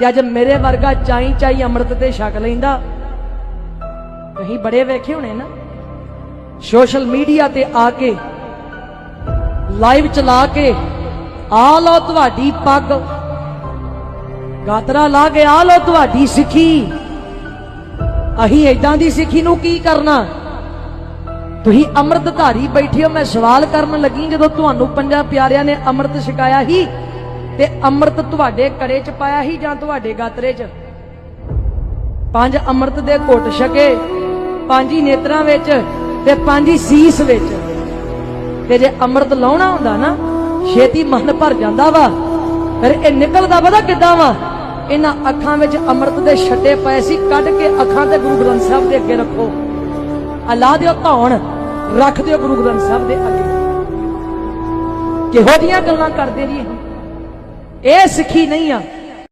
ਤੇ ਅੱਜ ਮੇਰੇ ਵਰਗਾ ਚਾਈ ਚਾਈ ਅੰਮ੍ਰਿਤ ਤੇ ਛਕ ਲੈਂਦਾ। ਕਹੀਂ ਬੜੇ ਵੇਖੇ ਹੋਣੇ ਨਾ। ਸੋਸ਼ਲ ਮੀਡੀਆ ਤੇ ਆ ਕੇ, ਲਾਈਵ ਚਲਾ ਕੇ ਆ ਲਓ ਤੁਹਾਡੀ ਪੱਗ। ਗਾਤਰਾ ਲਾ ਕੇ ਆ ਲਓ ਤੁਹਾਡੀ ਸਿੱਖੀ। ਅਹੀਂ ਏਦਾਂ ਦੀ ਸਿੱਖੀ ਨੂੰ ਕੀ ਕਰਨਾ? ਤੁਸੀਂ ਅੰਮ੍ਰਿਤਧਾਰੀ ਬੈਠੇ ਹੋ, ਮੈਂ ਸਵਾਲ ਕਰਨ ਲੱਗੀ ਜਦੋਂ ਤੁਹਾਨੂੰ ਪੰਜਾਂ ਪਿਆਰਿਆਂ ਨੇ ਅੰਮ੍ਰਿਤ ਛਕਾਇਆ ਹੀ ਤੇ ਅੰਮ੍ਰਿਤ ਤੁਹਾਡੇ ਕੜੇ 'ਚ ਪਾਇਆ ਹੀ ਜਾਂ ਤੁਹਾਡੇ ਗਾਤਰੇ 'ਚ? ਪੰਜ ਅੰਮ੍ਰਿਤ ਦੇ ਘੁੱਟ ਛਕੇ, ਪੰਜ ਹੀ ਨੇਤਰਾਂ ਵਿੱਚ ਤੇ ਪੰਜ ਹੀ ਸੀਸ ਵਿੱਚ। ਤੇ ਜੇ ਅੰਮ੍ਰਿਤ ਲਾਉਣਾ ਹੁੰਦਾ ਨਾ, ਛੇਤੀ ਮਨ ਭਰ ਜਾਂਦਾ ਵਾ। ਫਿਰ ਇਹ ਨਿਕਲਦਾ ਪਤਾ ਕਿੱਦਾਂ ਵਾ? ਇਹਨਾਂ ਅੱਖਾਂ ਵਿੱਚ ਅੰਮ੍ਰਿਤ ਦੇ ਛੱਡੇ ਪਏ ਸੀ, ਕੱਢ ਕੇ ਅੱਖਾਂ ਤੇ ਗੁਰੂ ਗ੍ਰੰਥ ਸਾਹਿਬ ਦੇ ਅੱਗੇ ਰੱਖੋ। ਅੱਲਾ ਦਿਓ ਧੌਣ, ਰੱਖ ਦਿਓ ਗੁਰੂ ਗ੍ਰੰਥ ਸਾਹਿਬ ਦੇ ਅੱਗੇ। ਕਿਹੋ ਜੀਆਂ ਗੱਲਾਂ ਕਰਦੇ ਜੀ ਇਹ ਸਿੱਖੀ ਨਹੀਂ ਆ